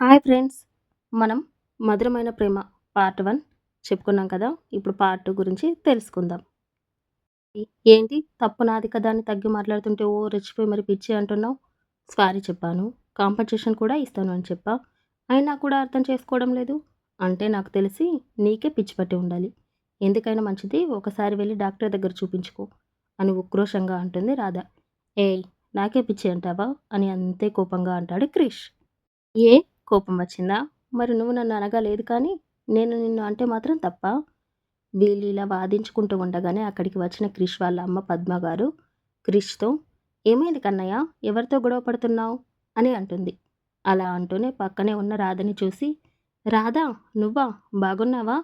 Hi friends మనం మధురమైన ప్రేమ part one చెప్పుకున్నాం కదా ఇప్పుడు పార్ట్ టూ గురించి తెలుసుకుందాం. ఏంటి? తప్పు నాది కదా అని తగ్గి మాట్లాడుతుంటే ఓ రెచ్చిపోయి మరి పిచ్చి అంటున్నావు? సారీ చెప్పాను. కాంపన్సేషన్ కూడా ఇస్తాను అని చెప్పా. అయినా కూడా అర్థం చేసుకోవడం లేదు. అంటే నాకు తెలిసి నీకే పిచ్చి పట్టి ఉండాలి. ఎందుకైనా మంచిది ఒకసారి వెళ్ళి డాక్టర్ దగ్గర చూపించుకో అని ఉక్రోషంగా అంటుంది రాధ. ఏయ్ నాకే పిచ్చి అంటావా? అని అంతే కోపంగా అంటాడు క్రిష్. ఏ? కోపం వచ్చిందా? మరి నువ్వు నన్ను అనగా లేదు కానీ నేను నిన్ను అంటే మాత్రం తప్ప? వీళ్ళు ఇలా వాదించుకుంటూ ఉండగానే అక్కడికి వచ్చిన క్రిష్ వాళ్ళ అమ్మ పద్మ గారు క్రిష్తో ఏమైంది కన్నయ్య? ఎవరితో గొడవ పడుతున్నావు? అని అంటుంది. అలా అంటూనే పక్కనే ఉన్న రాధని చూసి రాధా నువ్వా? బాగున్నావా?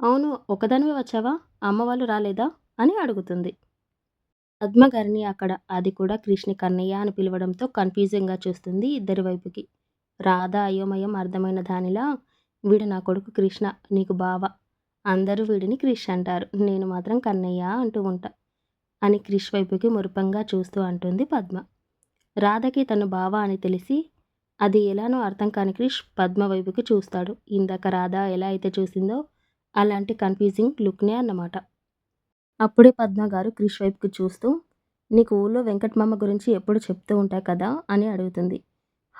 అవును ఒకదానివే వచ్చావా? అమ్మ వాళ్ళు రాలేదా? అని అడుగుతుంది. పద్మ గారిని అక్కడ అది కూడా కృష్ణ కన్నయ్య అని పిలవడంతో కన్ఫ్యూజింగ్గా చూస్తుంది ఇద్దరి వైపుకి. రాధ అయోమయం అర్థమైన దానిలా వీడు నా కొడుకు కృష్ణ నీకు బావ. అందరూ వీడిని క్రిష్ అంటారు. నేను మాత్రం కన్నయ్య అంటూ ఉంటా అని క్రిష్ వైపుకి మురుపంగా చూస్తూ అంటుంది పద్మ. రాధకి తను బావ అని తెలిసి అది ఎలానో అర్థం కాని క్రిష్ పద్మ వైపుకి చూస్తాడు. ఇందాక రాధ ఎలా అయితే చూసిందో అలాంటి కన్ఫ్యూజింగ్ లుక్నే అన్నమాట. అప్పుడే పద్మ గారు క్రిష్ వైపుకి చూస్తూ నీకు ఊళ్ళో వెంకటమామ గురించి ఎప్పుడు చెప్తూ ఉంటాయి కదా అని అడుగుతుంది.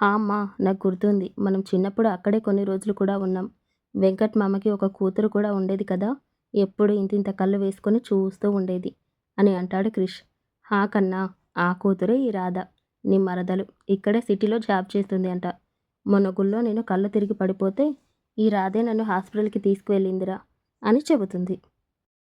అమ్మా నాకు గుర్తుంది. మనం చిన్నప్పుడు అక్కడే కొన్ని రోజులు కూడా ఉన్నాం. వెంకట్ మామకి ఒక కూతురు కూడా ఉండేది కదా? ఎప్పుడు ఇంతింత కళ్ళు వేసుకొని చూస్తూ ఉండేది అని అంటాడు క్రిష్. హా కన్నా ఆ కూతురే ఈ రాధ. నీ మరదలు ఇక్కడే సిటీలో జాబ్ చేస్తుంది అంట. మొన్న గుళ్ళో నేను కళ్ళు తిరిగి పడిపోతే ఈ రాధే నన్ను హాస్పిటల్కి తీసుకువెళ్ళిందిరా అని చెబుతుంది.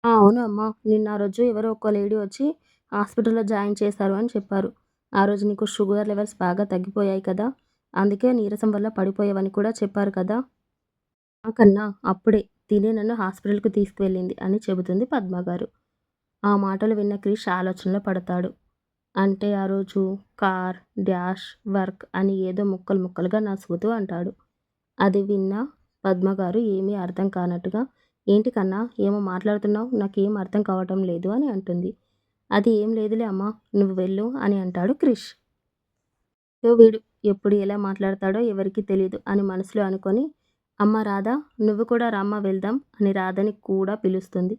అవును అమ్మా. నిన్న ఆ రోజు ఎవరో ఒక లేడీ వచ్చి హాస్పిటల్లో జాయిన్ చేశారు అని చెప్పారు. ఆ రోజు నీకు షుగర్ లెవెల్స్ బాగా తగ్గిపోయాయి కదా? అందుకే నీరసం వల్ల పడిపోయావని కూడా చెప్పారు కదా? కన్నా అప్పుడే తినే నన్ను హాస్పిటల్కి తీసుకువెళ్ళింది అని చెబుతుంది పద్మ గారు. ఆ మాటలు విన్న క్రిష్ ఆలోచనలో పడతాడు. అంటే ఆ రోజు కార్ డాష్ వర్క్ అని ఏదో ముక్కలు ముక్కలుగా నసుగుతూ అంటాడు. అది విన్న పద్మగారు ఏమీ అర్థం కానట్టుగా ఏంటి కన్నా ఏమో మాట్లాడుతున్నావు నాకేం అర్థం కావటం లేదు అని అంటుంది. అది ఏం లేదులే అమ్మా నువ్వు వెళ్ళు అని అంటాడు క్రిష్. వీడు ఎప్పుడు ఎలా మాట్లాడతాడో ఎవరికి తెలియదు అని మనసులో అనుకొని అమ్మ రాధా నువ్వు కూడా రామ్మ వెళ్దాం అని రాధని కూడా పిలుస్తుంది.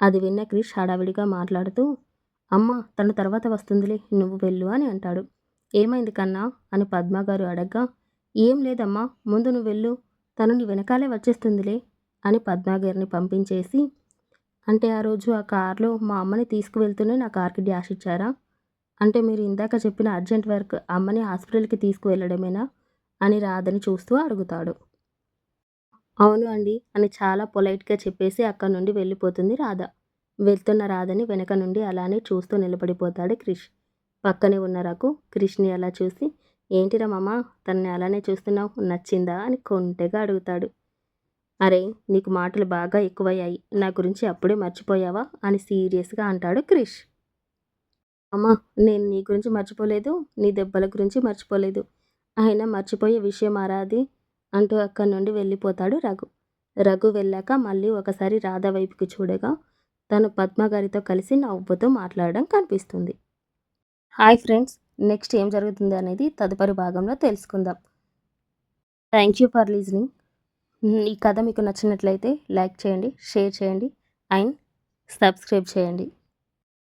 అది విన్న క్రిష్ హడావిడిగా మాట్లాడుతూ అమ్మ తను తర్వాత వస్తుందిలే నువ్వు వెళ్ళు అని అంటాడు. ఏమైంది కన్నా అని పద్మ గారు అడగ్గా ఏం లేదమ్మా ముందు నువ్వు వెళ్ళు తను నీ వెనకాలే వచ్చేస్తుందిలే అని పద్మాగారిని పంపించేసి అంటే ఆ రోజు ఆ కార్లో మా అమ్మని తీసుకువెళ్తూనే నా కార్కి డ్యాష్ ఇచ్చారా? అంటే మీరు ఇందాక చెప్పిన అర్జెంట్ వర్క్ అమ్మని హాస్పిటల్కి తీసుకువెళ్ళడమేనా? అని రాదని చూస్తూ అడుగుతాడు. అవును అండి అని చాలా పొలైట్గా చెప్పేసి అక్కడి నుండి వెళ్ళిపోతుంది రాధ. వెళ్తున్న రాధని వెనక నుండి అలానే చూస్తూ నిలబడిపోతాడు క్రిష్. పక్కనే ఉన్న రఘు క్రిష్ని అలా చూసి ఏంటిరా మామ తనని అలానే చూస్తున్నావు నచ్చిందా? అని కొంటెగా అడుగుతాడు. అరే నీకు మాటలు బాగా ఎక్కువయ్యాయి. నా గురించి అప్పుడే మర్చిపోయావా? అని సీరియస్గా అంటాడు క్రిష్. అమ్మా నేను నీ గురించి మర్చిపోలేదు. నీ దెబ్బల గురించి మర్చిపోలేదు. అయినా మర్చిపోయే విషయం ఆరాది అంటూ అక్కడి నుండి వెళ్ళిపోతాడు రఘు. రఘు వెళ్ళాక మళ్ళీ ఒకసారి రాధ వైపుకి చూడగా తను పద్మగారితో కలిసి నవ్వుతూ మాట్లాడడం కనిపిస్తుంది. హాయ్ ఫ్రెండ్స్ నెక్స్ట్ ఏం జరుగుతుంది అనేది తదుపరి భాగంలో తెలుసుకుందాం. Thank you for listening. ఈ కథ మీకు నచ్చినట్లయితే లైక్ చేయండి షేర్ చేయండి అండ్ సబ్స్క్రైబ్ చేయండి.